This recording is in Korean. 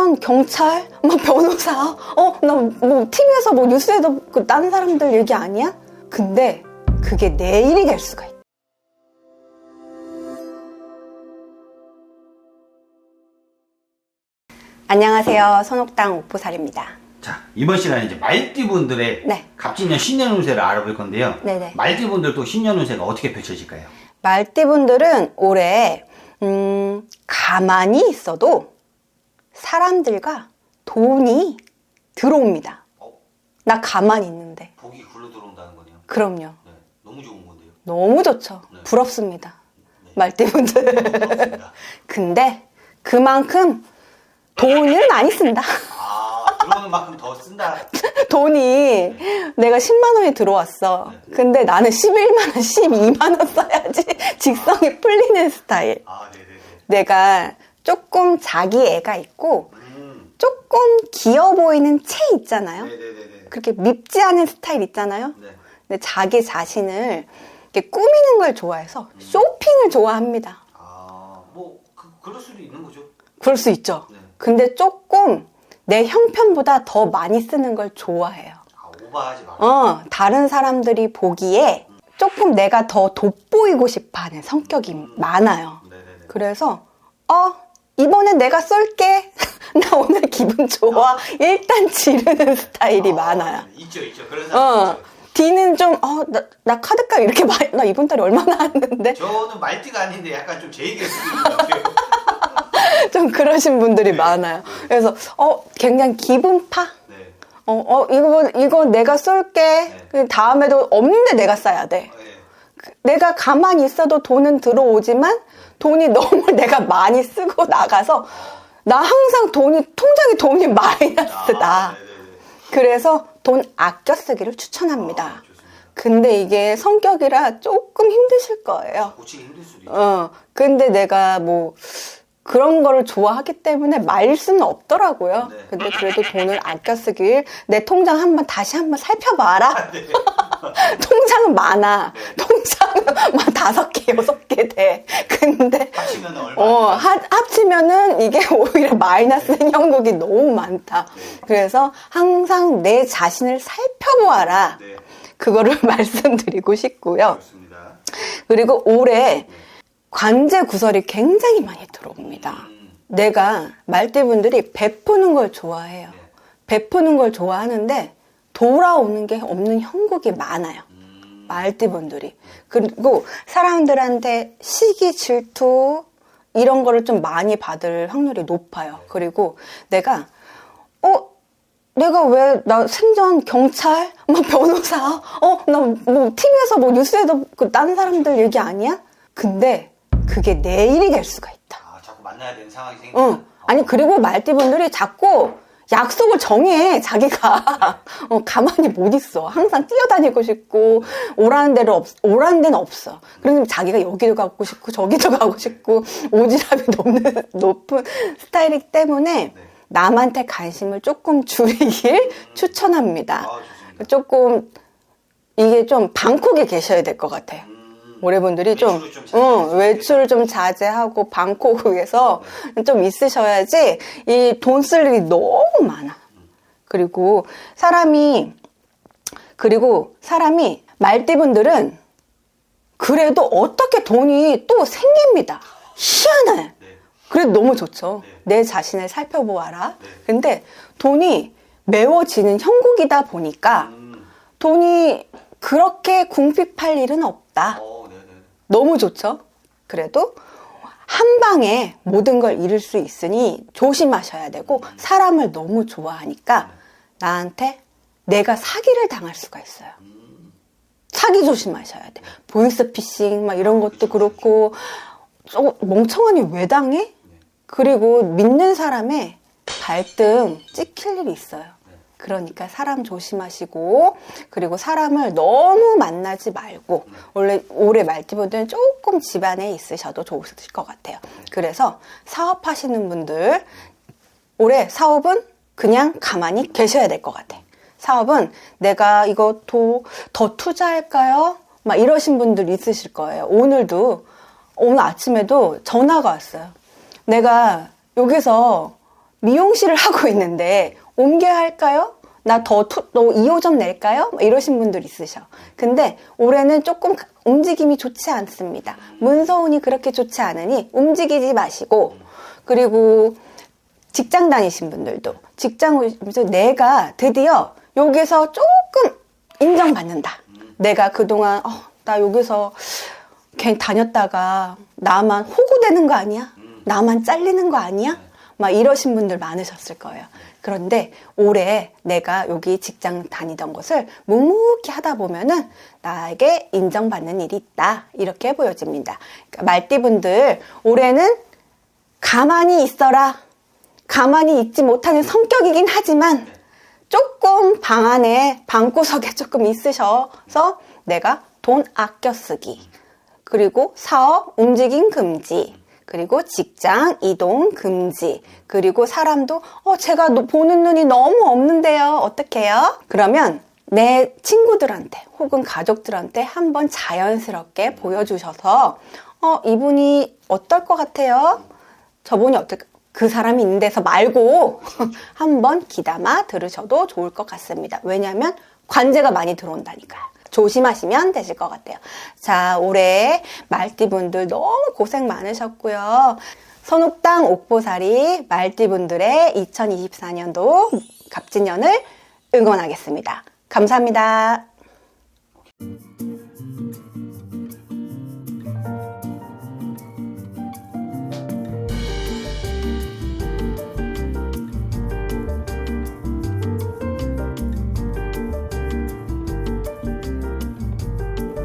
생전 경찰, 막 변호사, 어, 나 뭐 TV에서 뭐 뉴스에도 그 다른 사람들 얘기 아니야? 근데 그게 내 일이 될 수가 있다. 안녕하세요. 손옥당 옥보살입니다. 자, 이번 시간에 이제 말띠분들의 네. 갑진년 신년 운세를 알아볼 건데요. 네네. 말띠분들도 신년 운세가 어떻게 펼쳐질까요? 말띠분들은 올해 음, 가만히 있어도 사람들과 돈이 들어옵니다. 어? 나 가만히 있는데. 복이 굴러 들어온다는 거네요. 그럼요. 네, 너무 좋은 건데요. 너무 좋죠. 네. 부럽습니다. 말띠분들. 그렇습니다. 근데 그만큼 돈을 많이 쓴다. 아, 들어오는 만큼 더 쓴다. 돈이 내가 10만 원이 들어왔어. 근데 나는 11만 원, 12만 원 써야지 직성이 풀리는 스타일. 아, 네네네. 내가 조금 자기 애가 있고 음, 조금 귀여워 보이는 채 있잖아요. 네네네네. 그렇게 밉지 않은 스타일 있잖아요. 네. 근데 자기 자신을 이렇게 꾸미는 걸 좋아해서 쇼핑을 좋아합니다. 아, 뭐, 그, 그럴 수도 있는 거죠. 그럴 수 있죠. 네. 근데 조금 내 형편보다 더 많이 쓰는 걸 좋아해요. 아, 오버하지 말고. 어, 다른 사람들이 보기에 조금 내가 더 돋보이고 싶어 하는 성격이 많아요. 네네네. 그래서, 어, 이번엔 내가 쏠게. 나 오늘 기분 좋아. 일단 지르는 스타일이 아, 많아요. 네, 있죠, 있죠. 그런 사람 어, 있죠. D는 좀, 어, 나, 나 카드값 이렇게 많이, 나 이번 달에 얼마 나왔는데? 저는 말띠가 아닌데 약간 좀 제 얘기를 있는 것 같아요. 좀 그러신 분들이 네. 많아요. 그래서, 어, 굉장히 기분파? 네. 어, 어, 이거, 이거 내가 쏠게. 그 다음에도 없는데 내가 써야 돼. 네. 내가 가만히 있어도 돈은 들어오지만 돈이 너무 내가 많이 쓰고 나가서 나 항상 돈이, 통장에 돈이 마이너스다. 아, 네네네. 그래서 돈 아껴 쓰기를 추천합니다. 아. 근데 이게 성격이라 조금 힘드실 거예요. 고치기 힘들 수도 있죠. 어, 근데 내가 뭐 그런 거를 좋아하기 때문에 말릴 수는 없더라고요. 네. 근데 그래도 돈을 아껴 쓰길 내 통장 한번 다시 한번 살펴봐라. 네. 통장은 많아. 통장은 막 다섯 개, 여섯 개 돼. 근데 합치면 얼마? 어, 하- 합치면은 이게 오히려 마이너스 형국이 너무 많다. 네. 그래서 항상 내 자신을 살펴보아라. 네. 그거를 말씀드리고 싶고요. 좋습니다. 그리고 올해 관제 구설이 굉장히 많이 들어옵니다. 음, 내가 말대분들이 베푸는 걸 좋아해요. 네. 베푸는 걸 좋아하는데 돌아오는 게 없는 형국이 많아요. 음, 말띠분들이. 그리고 사람들한테 시기, 질투, 이런 거를 좀 많이 받을 확률이 높아요. 그리고 내가, 어, 내가 왜, 나 생전 경찰, 막 변호사, 어, 나뭐 TV에서 뭐 뉴스에도 그 다른 사람들 얘기 아니야? 근데 그게 내 일이 될 수가 있다. 아, 자꾸 만나야 되는 상황이 생긴다. 응. 아니, 그리고 말띠분들이 자꾸 약속을 정해, 자기가. 어, 가만히 못 있어. 항상 뛰어다니고 싶고, 오라는 데를 없, 오라는 데는 없어. 그러면 자기가 여기도 가고 싶고, 저기도 가고 싶고, 오지랖이 높은, 높은 스타일이기 때문에, 네. 남한테 관심을 조금 줄이길 추천합니다. 아. 조금, 이게 좀 방콕에 계셔야 될 것 같아요. 음, 올해분들이 좀, 좀 응, 수 외출을 좀 자제하고 방콕에서 좀 있으셔야지 이 돈 쓸 일이 너무 많아. 그리고 사람이, 그리고 사람이 말띠분들은 그래도 어떻게 돈이 또 생깁니다. 희한해. 네. 그래도 너무 좋죠. 네. 내 자신을 살펴보아라. 네. 근데 돈이 메워지는 형국이다 보니까 음, 돈이 그렇게 궁핍할 일은 없다. 어. 너무 좋죠? 그래도 한 방에 모든 걸 잃을 수 있으니 조심하셔야 되고 사람을 너무 좋아하니까 나한테 내가 사기를 당할 수가 있어요. 음, 사기 조심하셔야 돼. 보이스피싱 막 이런 것도 그렇고 저 멍청하니 왜 당해? 그리고 믿는 사람의 발등 찍힐 일이 있어요. 그러니까 사람 조심하시고 그리고 사람을 너무 만나지 말고 원래 올해 말티분들은 조금 집안에 있으셔도 좋으실 것 같아요. 그래서 사업하시는 분들 올해 사업은 그냥 가만히 계셔야 될 것 같아. 사업은 내가 더, 더 투자할까요? 막 이러신 분들 있으실 거예요. 오늘도, 오늘 아침에도 전화가 왔어요. 내가 여기서 미용실을 하고 있는데 옮겨야 할까요? 나 더 또 2호점 낼까요? 막 이러신 분들 있으셔. 근데 올해는 조금 움직임이 좋지 않습니다. 문서운이 그렇게 좋지 않으니 움직이지 마시고 그리고 직장 다니신 분들도 직장 내가 드디어 여기서 조금 인정받는다. 내가 그동안 어, 나 여기서 괜히 다녔다가 나만 호구되는 거 아니야? 나만 잘리는 거 아니야? 막 이러신 분들 많으셨을 거예요. 그런데 올해 내가 여기 직장 다니던 것을 묵묵히 하다 보면은 나에게 인정받는 일이 있다. 이렇게 보여집니다. 그러니까 말띠분들 올해는 가만히 있어라. 가만히 있지 못하는 성격이긴 하지만 조금 방 안에 방구석에 조금 있으셔서 내가 돈 아껴 쓰기 그리고 사업 움직임 금지 그리고 직장 이동 금지 그리고 사람도 어 제가 노- 보는 눈이 너무 없는데요 어떡해요 그러면 내 친구들한테 혹은 가족들한테 한번 자연스럽게 보여주셔서 어 이분이 어떨 것 같아요 저분이 어떨까? 그 사람이 있는 데서 말고 한번 귀담아 들으셔도 좋을 것 같습니다. 왜냐하면 관제가 많이 들어온다니까요. 조심하시면 되실 것 같아요. 자, 올해 말띠분들 너무 고생 많으셨고요. 선옥당 옥보살이 말띠분들의 2024년도 갑진년을 응원하겠습니다. 감사합니다.